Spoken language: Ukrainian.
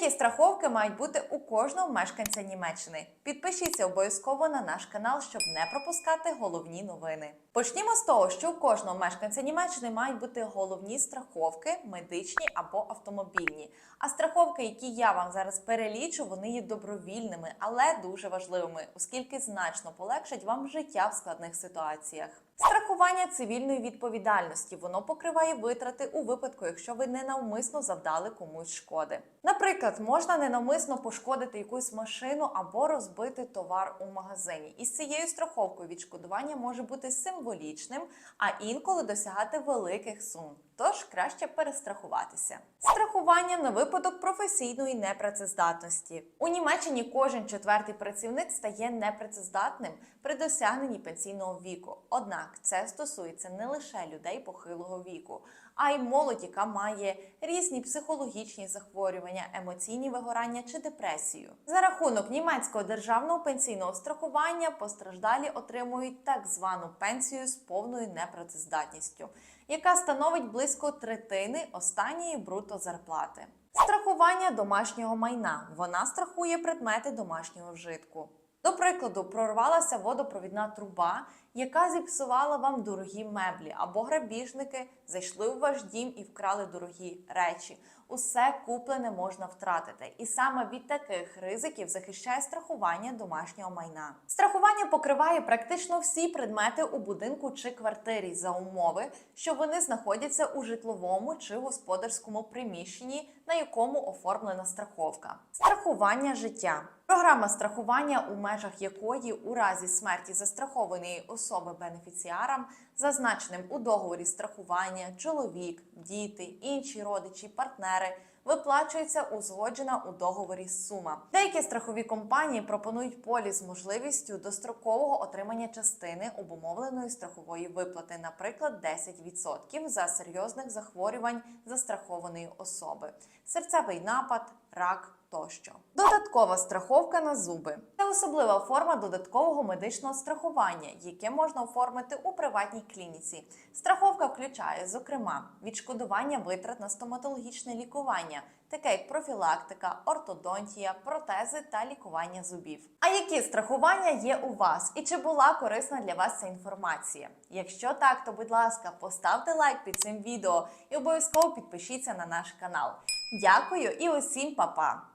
Які страховки мають бути у кожного мешканця Німеччини? Підпишіться обов'язково на наш канал, щоб не пропускати головні новини. Почнімо з того, що у кожного мешканця Німеччини мають бути головні страховки, медичні або автомобільні. А страховки, які я вам зараз перелічу, вони є добровільними, але дуже важливими, оскільки значно полегшать вам життя в складних ситуаціях. Страхування цивільної відповідальності воно покриває витрати у випадку, якщо ви ненавмисно завдали комусь шкоди. Наприклад, можна ненамисно пошкодити якусь машину або розбити товар у магазині. І з цією страховкою відшкодування може бути символічним, а інколи досягати великих сум. Тож краще перестрахуватися. Страхування на випадок професійної непрацездатності. У Німеччині кожен четвертий працівник стає непрацездатним при досягненні пенсійного віку. Однак це стосується не лише людей похилого віку, а й молодь, яка має різні психологічні захворювання, емоційні вигорання чи депресію. За рахунок німецького державного пенсійного страхування постраждалі отримують так звану пенсію з повною непрацездатністю, яка становить близько третини останньої бруто зарплати. Страхування домашнього майна вона страхує предмети домашнього вжитку. До прикладу, прорвалася водопровідна труба, яка зіпсувала вам дорогі меблі, або грабіжники зайшли у ваш дім і вкрали дорогі речі. Усе куплене можна втратити, і саме від таких ризиків захищає страхування домашнього майна. Страхування покриває практично всі предмети у будинку чи квартирі за умови, що вони знаходяться у житловому чи господарському приміщенні, на якому оформлена страховка. Страхування життя. Програма страхування, у межах якої у разі смерті застрахованої особи бенефіціарам, зазначеним у договорі страхування, чоловік, діти, інші родичі, партнери, виплачується узгоджена у договорі сума. Деякі страхові компанії пропонують поліс з можливістю дострокового отримання частини обумовленої страхової виплати, наприклад, 10% за серйозних захворювань застрахованої особи, серцевий напад, рак тощо. Додаткова страховка на зуби це особлива форма додаткового медичного страхування, яке можна оформити у приватній клініці. Страховка включає, зокрема, відшкодування витрат на стоматологічне лікування, таке як профілактика, ортодонтія, протези та лікування зубів. А які страхування є у вас? І чи була корисна для вас ця інформація? Якщо так, то будь ласка, поставте лайк під цим відео і обов'язково підпишіться на наш канал. Дякую і усім па-па!